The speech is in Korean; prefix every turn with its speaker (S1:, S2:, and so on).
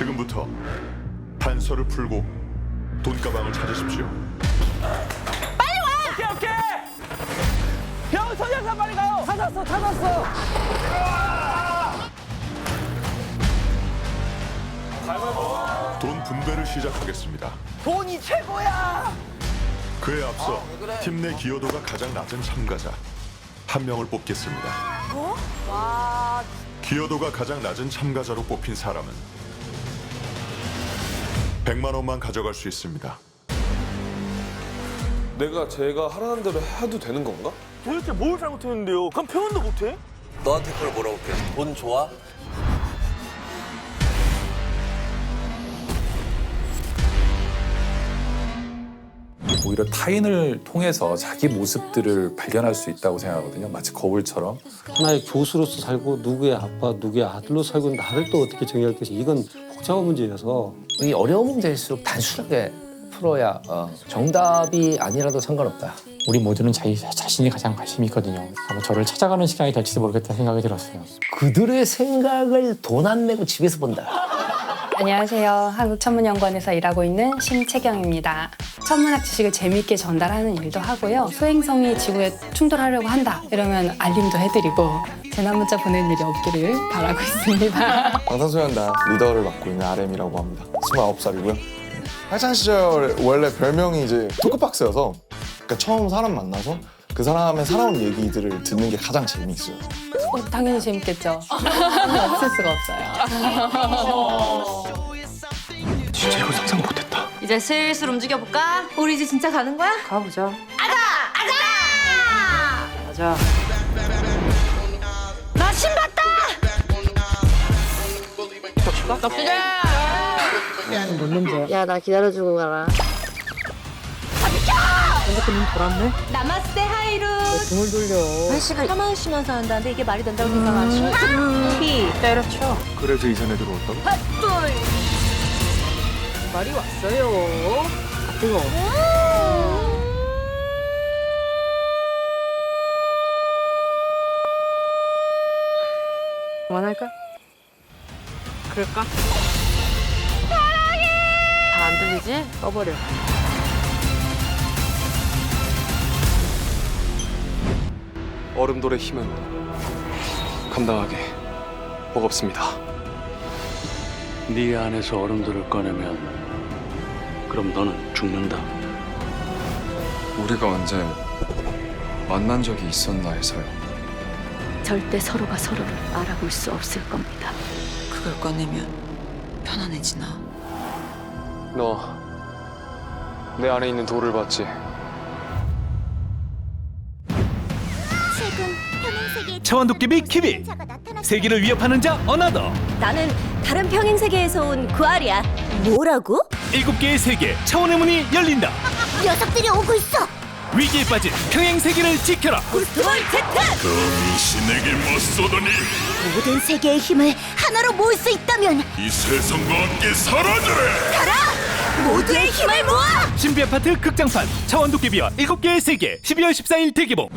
S1: 지금부터 단서를 풀고 돈가방을 찾으십시오.
S2: 오케이 오케이. 형 선영사 빨리 가요? 찾았어 찾았어.
S1: 돈 분배를 시작하겠습니다.
S2: 돈이 최고야!
S1: 그에 앞서 팀 내 기여도가 가장 낮은 참가자 한 명을 뽑겠습니다.
S3: 와,
S1: 기여도가 가장 낮은 참가자로 뽑힌 사람은 100만 원만 가져갈 수 있습니다.
S4: 내가 제가 하라는 대로 해도 되는 건가?
S2: 도대체 뭘 잘못했는데요 그럼 표현도 못해?
S5: 너한테 그걸 물어볼게. 돈 좋아?
S6: 오히려 타인을 통해서 자기 모습들을 발견할 수 있다고 생각하거든요. 마치 거울처럼.
S7: 하나의 교수로서 살고 누구의 아빠, 누구의 아들로 살고 나를 또 어떻게 정의할 것이 이건 복잡한 문제여서
S8: 이 어려운 문제일수록 단순하게 풀어야 어, 정답이 아니라도 상관없다.
S9: 우리 모두는 자기 자신이 가장 관심이 있거든요. 아마 저를 찾아가는 시간이 될지도 모르겠다는 생각이 들었어요.
S8: 그들의 생각을 돈 안 내고 집에서 본다.
S10: 안녕하세요. 한국천문연구원에서 일하고 있는 심채경입니다. 천문학 지식을 재미있게 전달하는 일도 하고요. 소행성이 지구에 충돌하려고 한다. 이러면 알림도 해드리고 재난 문자 보내는 일이 없기를 바라고 있습니다.
S4: 방탄소년단 리더를 맡고 있는 RM이라고 합니다. 29살이고요. 학창 시절 원래 별명이 이제 토크박스여서 그러니까 처음 사람 만나서 그 사람의 살아온 얘기들을 듣는 게 가장 재미있어요.
S10: 어, 당연히 재밌겠죠. 없을 수가 없어요.
S2: 진짜 이거 상상 못했다
S3: 이제 슬슬 움직여 볼까? 우리 이제 진짜 가는 거야? 가보자. 아자, 아자. 가자. 야, 나 기다려주고 가라. 나마스테 하이루. 등을 돌려. 회식을 쉬면서 한다는데 이게 말이 된다고 생각하시? 피. 때려쳐.
S2: 그래서 이 산에 들어왔다고?
S3: 핫돌. 말이 왔어요. 아, 뜨거워. 그만할까? 그럴까? 사랑해! 잘 안 들리지? 꺼버려.
S4: 얼음돌의 힘은 감당하기 버겁습니다.
S11: 네 안에서 얼음들을 꺼내면 그럼 너는 죽는다.
S4: 우리가 언제 만난 적이 있었나 해서요.
S3: 절대 서로가 서로를 알아볼 수 없을 겁니다.
S12: 그걸 꺼내면 편안해지나?
S4: 너 내 안에 있는 돌을 봤지?
S5: 차원도깨비 키비 세계를 위협하는 자 어나더
S3: 나는 다른 평행 세계에서 온 구알이야. 뭐라고?
S5: 일곱 개의 세계 차원의 문이 열린다
S3: 녀석들이 오고 있어.
S5: 위기에 빠진 평행 세계를 지켜라
S3: 구스트볼 제트.
S1: 신에게 맞서다니
S3: 모든 세계의 힘을 하나로 모을 수 있다면
S1: 이 세상과 함께 사라져라!
S3: 가라. 모두의 힘을 모아.
S5: 신비 아파트 극장판 차원도깨비와 일곱 개의 세계 12월 14일 대개봉